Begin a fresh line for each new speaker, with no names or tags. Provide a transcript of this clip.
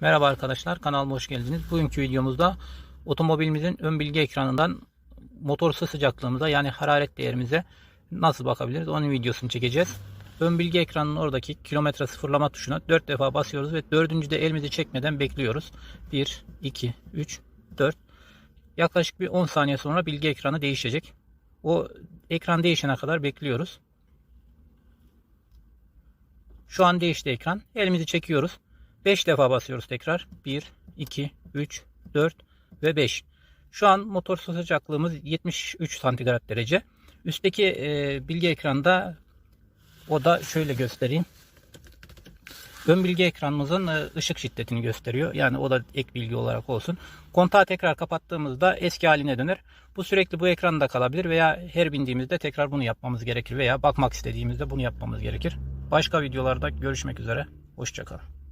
Merhaba arkadaşlar kanalıma hoş geldiniz. Bugünkü videomuzda otomobilimizin ön bilgi ekranından motor ısı sıcaklığımıza yani hararet değerimize nasıl bakabiliriz onun videosunu çekeceğiz. Ön bilgi ekranının oradaki kilometre sıfırlama tuşuna 4 defa basıyoruz ve dördüncüde elimizi çekmeden bekliyoruz. 1, 2, 3, 4. Yaklaşık bir 10 saniye sonra bilgi ekranı değişecek. O ekran değişene kadar bekliyoruz. Şu an değişti ekran. Elimizi çekiyoruz. 5 defa basıyoruz tekrar. 1, 2, 3, 4 ve 5. Şu an motor su sıcaklığımız 73 santigrat derece. Üstteki e, bilgi ekranda o da şöyle göstereyim. Ön bilgi ekranımızın e, ışık şiddetini gösteriyor. Yani o da ek bilgi olarak olsun. Kontağı tekrar kapattığımızda eski haline döner. Bu sürekli bu ekranda kalabilir veya her bindiğimizde tekrar bunu yapmamız gerekir veya bakmak istediğimizde bunu yapmamız gerekir. Başka videolarda görüşmek üzere. Hoşçakalın.